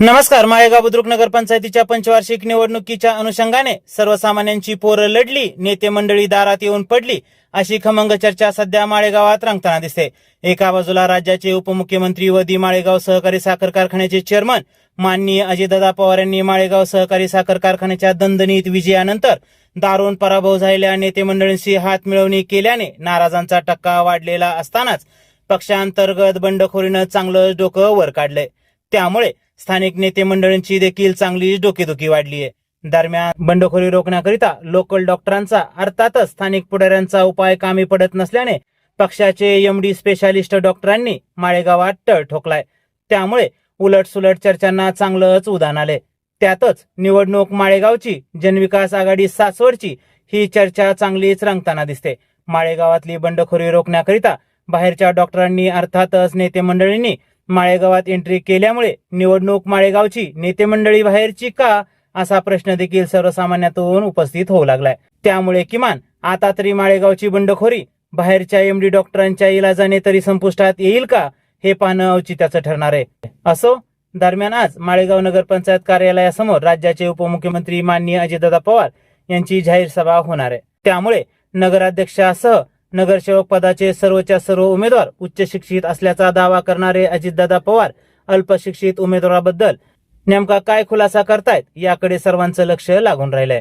नमस्कार माळेगाव बुद्रुक नगरपंचायतीच्या पंचवार्षिक निवडणुकीच्या अनुषंगाने सर्वसामान्यांची पोरं लढली नेते मंडळी दारात येऊन पडली अशी खमंग चर्चा सध्या माळेगावात रंगताना दिसते. एका बाजूला राज्याचे उपमुख्यमंत्री व माळेगाव सहकारी साखर कारखान्याचे चेअरमन माननीय अजितदादा पवार यांनी माळेगाव सहकारी साखर कारखान्याच्या दणदणीत विजयानंतर दारुण पराभव झालेल्या नेते मंडळींशी हात मिळवणी केल्याने नाराजांचा टक्का वाढलेला असतानाच पक्षांतर्गत बंडखोरीनं चांगलं डोकं वर काढलंय. त्यामुळे स्थानिक नेते मंडळींची देखील चांगलीच डोकेदुखी वाढली आहे दरम्यान बंडखोरी रोखण्याकरिता लोकल डॉक्टरांचा अर्थातच स्थानिक पुढाऱ्यांचा उपाय कामी पडत नसल्याने पक्षाचे एमडी स्पेशालिस्ट डॉक्टरांनी माळेगावात टळ ठोकलाय. त्यामुळे उलटसुलट चर्चांना चांगलंच उदाहरण आले त्यातच निवडणूक माळेगावची जनविकास आघाडी सासवडची ही चर्चा चांगलीच रंगताना दिसते. माळेगावातली बंडखोरी रोखण्याकरिता बाहेरच्या डॉक्टरांनी अर्थातच नेते मंडळींनी माळेगावात एंट्री केल्यामुळे निवडणूक माळेगावची नेते मंडळी बाहेरची का असा प्रश्न देखील सर्वसामान्यातून उपस्थित होऊ लागलाय. त्यामुळे किमान आता तरी माळेगावची बंडखोरी बाहेरच्या एमडी डॉक्टरांच्या इलाजाने तरी संपुष्टात येईल का हे पाहणं औचित्याचं ठरणार आहे. असो दरम्यान आज माळेगाव नगरपंचायत कार्यालयासमोर राज्याचे उपमुख्यमंत्री माननीय अजितदादा पवार यांची जाहीर सभा होणार आहे. त्यामुळे नगराध्यक्षासह नगरसेवक पदाचे सर्वच्या सर्व उमेदवार उच्च शिक्षित असल्याचा दावा करणारे अजितदादा पवार अल्पशिक्षित उमेदवाराबद्दल नेमका काय खुलासा करतायत याकडे सर्वांचं लक्ष लागून राहिलंय.